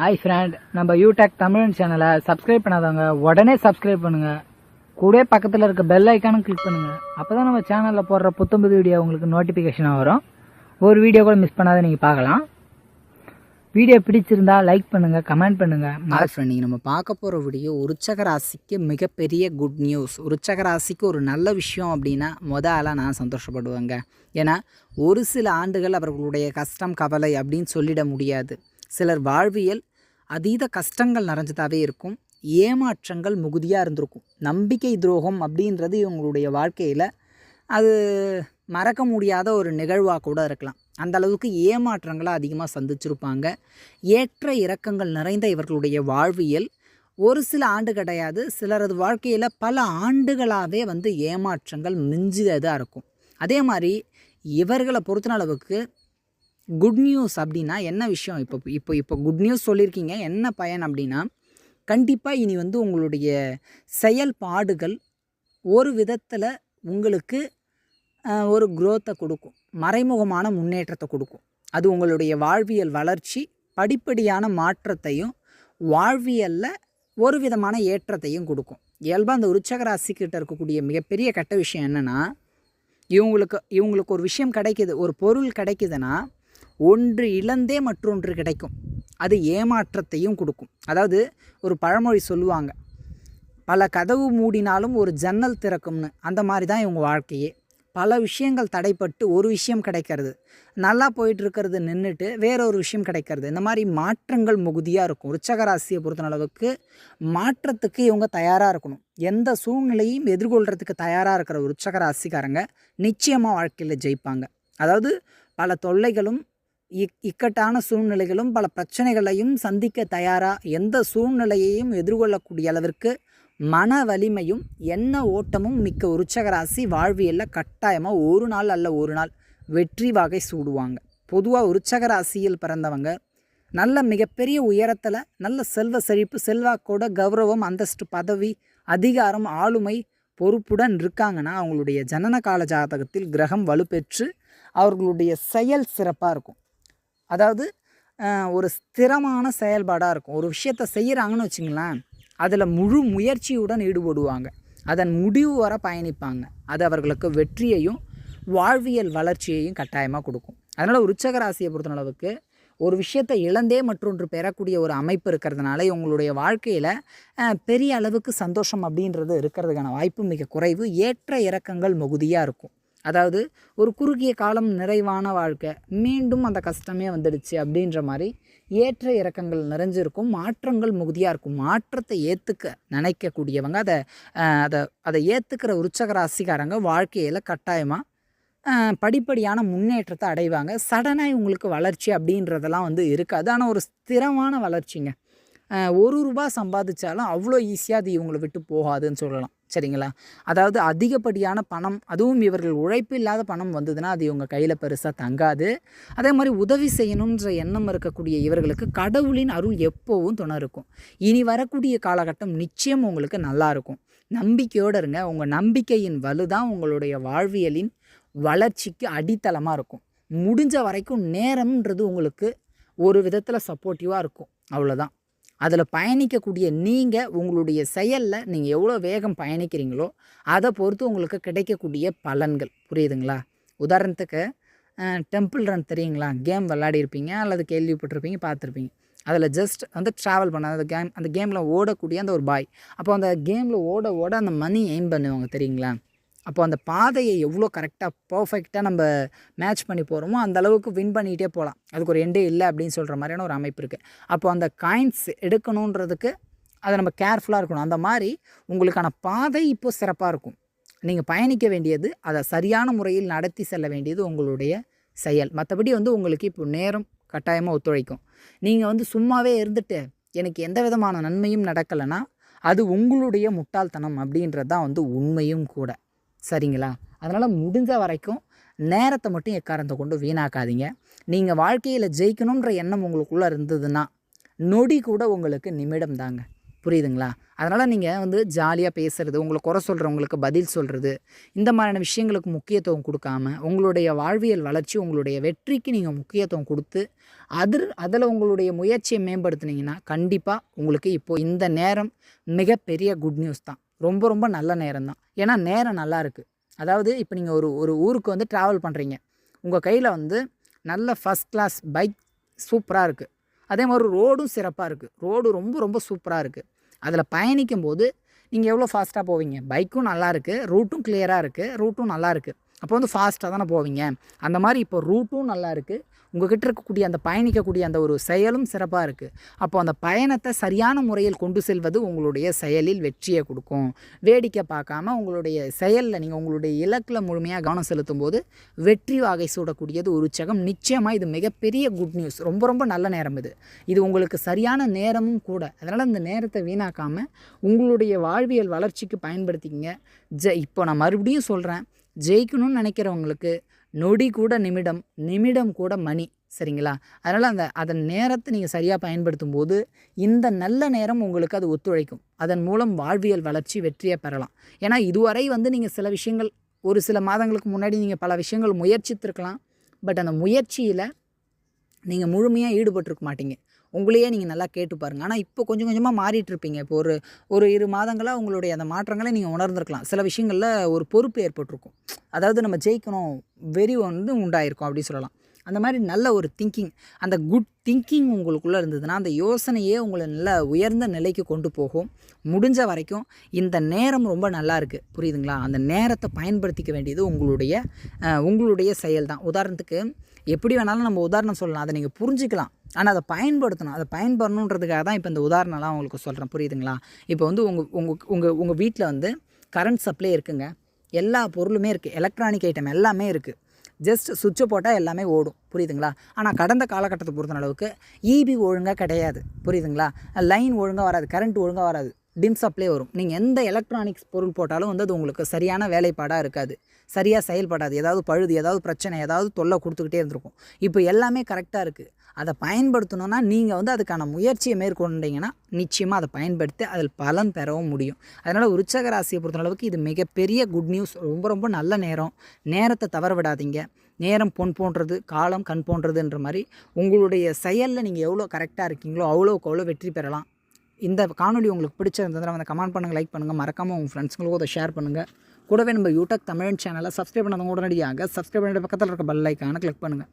Hi friend நம்ம யூடெக் தமிழன் சேனலை சப்ஸ்கிரைப் பண்ணாதவங்க உடனே சப்ஸ்கிரைப் பண்ணுங்க. கூட பக்கத்தில் இருக்க பெல் ஐக்கானும் கிளிக் பண்ணுங்க. அப்பதான் நம்ம சேனலில் போடுற புத்தம்புது வீடியோ உங்களுக்கு நோட்டிஃபிகேஷனாக வரும். ஒரு வீடியோ கூட மிஸ் பண்ணாத நீங்கள் பார்க்கலாம். வீடியோ பிடிச்சிருந்தா லைக் பண்ணுங்க கமெண்ட் பண்ணுங்க. ஹாய் ஃப்ரெண்ட் நீங்கள் நம்ம பார்க்க போகிற வீடியோ உருச்சக ராசிக்கு மிகப்பெரிய குட் நியூஸ் உருச்சக ராசிக்கு ஒரு நல்ல விஷயம் அப்படின்னா மொத ஆளாக நான் சந்தோஷப்படுவேங்க. ஏன்னா ஒரு சில ஆண்டுகள் அவர்களுடைய கஷ்டம் கவலை அப்படின்னு சொல்லிட முடியாது. சிலர் வாழ்வியல் அதீத கஷ்டங்கள் நிறைஞ்சதாகவே இருக்கும். ஏமாற்றங்கள் மிகுதியாக இருந்திருக்கும். நம்பிக்கை துரோகம் அப்படின்றது இவங்களுடைய வாழ்க்கையில் அது மறக்க முடியாத ஒரு நிகழ்வாக கூட இருக்கலாம். அந்த அளவுக்கு ஏமாற்றங்களை அதிகமாக சந்திச்சிருப்பாங்க. ஏற்ற இறக்கங்கள் நிறைந்த இவர்களுடைய வாழ்வியல் ஒரு சில ஆண்டு கிடையாது. சிலரது வாழ்க்கையில் பல ஆண்டுகளாகவே வந்து ஏமாற்றங்கள் மிஞ்சியதாக இருக்கும். அதே மாதிரி இவர்களை பொறுத்தன அளவுக்கு குட் நியூஸ் அப்படின்னா என்ன விஷயம்? இப்போ இப்போ இப்போ குட் நியூஸ் சொல்லியிருக்கீங்க. என்ன பயன் அப்படின்னா கண்டிப்பாக இனி வந்து உங்களுடைய செயல்பாடுகள் ஒரு விதத்தில் உங்களுக்கு ஒரு குரோத்தை கொடுக்கும். மறைமுகமான முன்னேற்றத்தை கொடுக்கும். அது உங்களுடைய வாழ்வியல் வளர்ச்சி படிப்படியான மாற்றத்தையும் வாழ்வியலில் ஒரு விதமான ஏற்றத்தையும் கொடுக்கும். இயல்பாக அந்த உருச்சக ராசிக்கிட்ட இருக்கக்கூடிய மிகப்பெரிய கெட்ட விஷயம் என்னென்னா இவங்களுக்கு இவங்களுக்கு ஒரு விஷயம் கிடைக்கிது ஒரு பொருள் கிடைக்குதுன்னா ஒன்று இழந்தே மற்றொன்று கிடைக்கும். அது ஏமாற்றத்தையும் கொடுக்கும். அதாவது ஒரு பழமொழி சொல்லுவாங்க பல கதவு மூடினாலும் ஒரு ஜன்னல் திறக்கும்னு. அந்த மாதிரி தான் இவங்க வாழ்க்கையே. பல விஷயங்கள் தடைப்பட்டு ஒரு விஷயம் கிடைக்கிறது. நல்லா போயிட்டுருக்கிறது நின்றுட்டு வேற ஒரு விஷயம் கிடைக்கிறது. இந்த மாதிரி மாற்றங்கள் மிகுதியாக இருக்கும். ருச்சக ராசியை பொறுத்த அளவுக்கு மாற்றத்துக்கு இவங்க தயாராக இருக்கணும். எந்த சூழ்நிலையும் எதிர்கொள்கிறதுக்கு தயாராக இருக்கிற ஒரு ருச்சக நிச்சயமாக வாழ்க்கையில் ஜெயிப்பாங்க. அதாவது பல தொல்லைகளும் இக் இக்கட்டான சூழ்நிலைகளும் பல பிரச்சனைகளையும் சந்திக்க தயாராக எந்த சூழ்நிலையையும் எதிர்கொள்ளக்கூடிய அளவிற்கு மன வலிமையும் எண்ண ஓட்டமும் மிக்க உருச்சகராசி வாழ்வியலில் கட்டாயமாக ஒரு நாள் அல்ல ஒரு நாள் வெற்றி வகை சூடுவாங்க. பொதுவாக உருச்சகராசியில் பிறந்தவங்க நல்ல மிகப்பெரிய உயரத்தில் நல்ல செல்வ செழிப்பு செல்வாக்கோட கௌரவம் அந்தஸ்து பதவி அதிகாரம் ஆளுமை பொறுப்புடன் இருக்காங்கன்னா அவங்களுடைய ஜனன கால ஜாதகத்தில் கிரகம் வலுப்பெற்று அவர்களுடைய செயல் சிறப்பாக இருக்கும். அதாவது ஒரு ஸ்திரமான செயல்பாடாக இருக்கும். ஒரு விஷயத்தை செய்கிறாங்கன்னு வச்சுங்களேன் அதில் முழு முயற்சியுடன் ஈடுபடுவாங்க. அதன் முடிவு வர பயணிப்பாங்க. அது அவர்களுக்கு வெற்றியையும் வாழ்வியல் வளர்ச்சியையும் கட்டாயமாக கொடுக்கும். அதனால் உற்சக ராசியை பொறுத்த அளவுக்கு ஒரு விஷயத்தை இழந்தே மற்றொன்று பெறக்கூடிய ஒரு அமைப்பு இருக்கிறதுனால இவங்களுடைய வாழ்க்கையில் பெரிய அளவுக்கு சந்தோஷம் அப்படின்றது இருக்கிறதுக்கான வாய்ப்பு மிக குறைவு. ஏற்ற இறக்கங்கள் மிகுதியாக இருக்கும். அதாவது ஒரு குறுகிய காலம் நிறைவான வாழ்க்கை மீண்டும் அந்த கஷ்டமே வந்துடுச்சு அப்படின்ற மாதிரி ஏற்ற இறக்கங்கள் நிறைஞ்சிருக்கும் மாற்றங்கள் மிகுதியாக இருக்கும். மாற்றத்தை ஏற்றுக்க நினைக்கக்கூடியவங்க அதை அதை அதை ஏற்றுக்கிற உற்சக ராசிக்காரங்க வாழ்க்கையில் கட்டாயமாக படிப்படியான முன்னேற்றத்தை அடைவாங்க. சடனாக இவங்களுக்கு வளர்ச்சி அப்படின்றதெல்லாம் வந்து இருக்காது. ஆனால் ஒரு ஸ்திரமான வளர்ச்சிங்க. ஒரு ரூபா சம்பாதிச்சாலும் அவ்வளோ ஈஸியாக அது இவங்களை விட்டு போகாதுன்னு சொல்லலாம். சரிங்களா? அதாவது அதிகப்படியான பணம் அதுவும் இவர்கள் உழைப்பு இல்லாத பணம் வந்ததுன்னா அது இவங்க கையில் பெருசாக தங்காது. அதே மாதிரி உதவி செய்யணுன்ற எண்ணம் இருக்கக்கூடிய இவர்களுக்கு கடவுளின் அருள் எப்போவும் துணை இருக்கும். இனி வரக்கூடிய காலகட்டம் நிச்சயம் உங்களுக்கு நல்லா இருக்கும். நம்பிக்கையோடு இருங்க. உங்கள் நம்பிக்கையின் வலுதான் உங்களுடைய வாழ்வியலின் வளர்ச்சிக்கு அடித்தளமாக இருக்கும். முடிஞ்ச வரைக்கும் நேரம்ன்றது உங்களுக்கு ஒரு விதத்தில் சப்போர்ட்டிவாக இருக்கும். அவ்வளோதான் அதில் பயணிக்கக்கூடிய நீங்கள் உங்களுடைய செயலில் நீங்கள் எவ்வளோ வேகம் பயணிக்கிறீங்களோ அதை பொறுத்து உங்களுக்கு கிடைக்கக்கூடிய பலன்கள். புரியுதுங்களா? உதாரணத்துக்கு டெம்பிள் ரன் தெரியுங்களா? கேம் விளையாடிருப்பீங்க அல்லது கேள்விப்பட்டிருப்பீங்க பார்த்துருப்பீங்க. அதில் ஜஸ்ட் வந்து ட்ராவல் பண்ண அந்த கேம் அந்த கேமில் ஓடக்கூடிய அந்த ஒரு பாய் அப்போ அந்த கேமில் ஓட ஓட அந்த மணி எய்ம் பண்ணுவாங்க தெரியுங்களா? அப்போ அந்த பாதையை எவ்வளோ கரெக்டாக பர்ஃபெக்டாக நம்ம மேட்ச் பண்ணி போகிறோமோ அந்த அளவுக்கு வின் பண்ணிகிட்டே போகலாம் அதுக்கு ஒரு எண்டே இல்லை அப்படின்னு சொல்கிற மாதிரியான ஒரு அமைப்பு இருக்குது அப்போ அந்த காயின்ஸ் எடுக்கணுன்றதுக்கு அதை நம்ம கேர்ஃபுல்லாக இருக்கணும். அந்த மாதிரி உங்களுக்கான பாதை இப்போ சிறப்பாக இருக்கும். நீங்கள் பயணிக்க வேண்டியது அதை சரியான முறையில் நடத்தி செல்ல வேண்டியது உங்களுடைய செயல். மற்றபடி வந்து உங்களுக்கு இப்போ நேரம் கட்டாயமாக ஒத்துழைக்கும். நீங்கள் வந்து சும்மாவே இருந்துட்டு எனக்கு எந்த விதமான நன்மையும் நடக்கலைன்னா அது உங்களுடைய முட்டாள்தனம் அப்படின்றது தான் வந்து உண்மையும் கூட. சரிங்களா? அதனால் முடிஞ்ச வரைக்கும் நேரத்தை மட்டும் எக்காரத்தை கொண்டு வீணாக்காதீங்க. நீங்கள் வாழ்க்கையில் ஜெயிக்கணுன்ற எண்ணம் உங்களுக்குள்ளே இருந்ததுன்னா நொடி கூட உங்களுக்கு நிமிடம் தாங்க. புரியுதுங்களா? அதனால் நீங்கள் வந்து ஜாலியாக பேசுகிறது உங்களை குறை சொல்கிறவங்களுக்கு பதில் சொல்கிறது இந்த மாதிரியான விஷயங்களுக்கு முக்கியத்துவம் கொடுக்காம உங்களுடைய வாழ்வியல் வளர்ச்சி உங்களுடைய வெற்றிக்கு நீங்கள் முக்கியத்துவம் கொடுத்து அதில் அதில் உங்களுடைய முயற்சியை மேம்படுத்துனீங்கன்னா கண்டிப்பாக உங்களுக்கு இப்போது இந்த நேரம் மிகப்பெரிய குட் நியூஸ் தான். ரொம்ப ரொம்ப நல்ல நேரம் தான் ஏன்னா நேரம் நல்லா இருக்குது அதாவது இப்போ நீங்கள் ஒரு ஒரு ஊருக்கு வந்து ட்ராவல் பண்ணுறீங்க உங்கள் கையில் வந்து நல்ல ஃபஸ்ட் கிளாஸ் பைக் சூப்பராக இருக்குது அதே மாதிரி ரோடும் சிறப்பாக இருக்குது ரோடு ரொம்ப ரொம்ப சூப்பராக இருக்குது அதில் பயணிக்கும் போது நீங்கள் எவ்வளோ ஃபாஸ்ட்டாக போவீங்க? பைக்கும் நல்லா இருக்குது ரூட்டும் கிளியராக இருக்குது ரூட்டும் நல்லா இருக்குது அப்போ வந்து ஃபாஸ்ட்டாக தானே போவீங்க. அந்த மாதிரி இப்போ ரூட்டும் நல்லா இருக்குது உங்ககிட்ட இருக்கக்கூடிய அந்த பயணிக்கக்கூடிய அந்த ஒரு செயலும் சிறப்பாக இருக்குது அப்போ அந்த பயணத்தை சரியான முறையில் கொண்டு செல்வது உங்களுடைய செயலில் வெற்றியை கொடுக்கும். வேடிக்கை பார்க்காம உங்களுடைய செயலில் நீங்கள் உங்களுடைய இலக்கில் முழுமையாக கவனம் செலுத்தும் போது வெற்றி வாகை சூடக்கூடியது உற்சகம். நிச்சயமாக இது மிகப்பெரிய குட் நியூஸ் ரொம்ப ரொம்ப நல்ல நேரம் இது. இது உங்களுக்கு சரியான நேரமும் கூட. அதனால் அந்த நேரத்தை வீணாக்காமல் உங்களுடைய வாழ்வியல் வளர்ச்சிக்கு பயன்படுத்திக்கிங்க. ஜ இப்போ நான் மறுபடியும் சொல்கிறேன் ஜெயிக்கணும்னு நினைக்கிறவங்களுக்கு நொடி கூட நிமிடம் நிமிடம் கூட மணி சரிங்களா? அதனால் அந்த அதன் நேரத்தை நீங்கள் சரியாக பயன்படுத்தும் போது இந்த நல்ல நேரம் உங்களுக்கு அது ஒத்துழைக்கும். அதன் மூலம் வாழ்வியல் வளர்ச்சி வெற்றியை பெறலாம். ஏன்னா இதுவரை வந்து நீங்கள் சில விஷயங்கள் ஒரு சில மாதங்களுக்கு முன்னாடி நீங்கள் பல விஷயங்கள் முயற்சித்திருக்கலாம். பட் அந்த முயற்சியில் நீங்கள் முழுமையாக ஈடுபட்டிருக்க மாட்டீங்க. உங்களையே நீங்கள் நல்லா கேட்டு பாருங்கள் ஆனால் இப்போ கொஞ்சம் கொஞ்சமாக மாறிட்டு இருப்பீங்க இப்போ ஒரு ஒரு இரு மாதங்களாக உங்களுடைய அந்த மாற்றங்களை நீங்கள் உணர்ந்திருக்கலாம். சில விஷயங்களில் ஒரு பொறுப்பு ஏற்பட்டிருக்கும். அதாவது நம்ம ஜெயிக்கணும் வெறி வந்து உண்டாயிருக்கும் அப்படின்னு சொல்லலாம். அந்த மாதிரி நல்ல ஒரு திங்கிங் அந்த குட் திங்கிங் உங்களுக்குள்ளே இருந்ததுன்னா அந்த யோசனையே உங்களை நல்ல உயர்ந்த நிலைக்கு கொண்டு போகும். முடிஞ்ச வரைக்கும் இந்த நேரம் ரொம்ப நல்லா இருக்குது புரியுதுங்களா? அந்த நேரத்தை பயன்படுத்திக்க வேண்டியது உங்களுடைய உங்களுடைய செயல் தான் உதாரணத்துக்கு எப்படி வேணாலும் நம்ம உதாரணம் சொல்லலாம். அதை நீங்கள் புரிஞ்சுக்கலாம். ஆனால் அதை பயன்படுத்தணும். அதை பயன்படணுன்றதுக்காக தான் இப்போ இந்த உதாரணம்லாம் உங்களுக்கு சொல்கிறேன் புரியுதுங்களா? இப்போ வந்து உங்கள் உங்கள் உங்கள் உங்கள் வீட்டில் வந்து கரண்ட் சப்ளை இருக்குங்க. எல்லா பொருளுமே இருக்குது எலக்ட்ரானிக் ஐட்டம் எல்லாமே இருக்குது ஜஸ்ட் சுவிட்சை போட்டால் எல்லாமே ஓடும். புரியுதுங்களா? ஆனால் கடந்த காலகட்டத்தை பொறுத்த அளவுக்கு ஈபி ஒழுங்காக கிடையாது. புரியுதுங்களா? லைன் ஒழுங்காக வராது. கரண்ட் ஒழுங்காக வராது. டிம் சப்ளை வரும். நீங்கள் எந்த எலக்ட்ரானிக்ஸ் பொருள் போட்டாலும் வந்து அது உங்களுக்கு சரியான வேலைப்பாடாக இருக்காது. சரியாக செயல்படாது. ஏதாவது பழுது ஏதாவது பிரச்சனை ஏதாவது தொல்லை கொடுத்துக்கிட்டே இருந்திருக்கும். இப்போ எல்லாமே கரெக்டாக இருக்குது அதை பயன்படுத்தணும்னா நீங்கள் வந்து அதுக்கான முயற்சியை மேற்கொண்டீங்கன்னா நிச்சயமாக அதை பயன்படுத்தி அதில் பலன் பெறவும் முடியும். அதனால் உற்சக ராசியை பொறுத்தளவுக்கு இது மிகப்பெரிய குட் நியூஸ் ரொம்ப ரொம்ப நல்ல நேரம். நேரத்தை தவற விடாதீங்க. நேரம் பொன் போன்றது காலம் கண் போன்றதுன்ற மாதிரி உங்களுடைய செயலில் நீங்கள் எவ்வளோ கரெக்டாக இருக்கீங்களோ அவ்வளோக்கு அவ்வளோ வெற்றி பெறலாம். இந்த காணொலி உங்களுக்கு பிடிச்சிருந்ததுனா வந்து கமெண்ட் பண்ணுங்கள் லைக் பண்ணுங்கள் மறக்காமல் உங்கள் ஃப்ரெண்ட்ஸுங்களுக்கும் அதை ஷேர் பண்ணுங்கள் கூடவே நம்ம யூடியூப் தமிழ் சேனலை சப்ஸ்கிரைப் பண்ணாதவங்க உடனடியாக சப்ஸ்கிரைப் பண்ணிட்டு பக்கத்தில் இருக்க பெல் ஐக்கானை கிளிக் பண்ணுங்கள்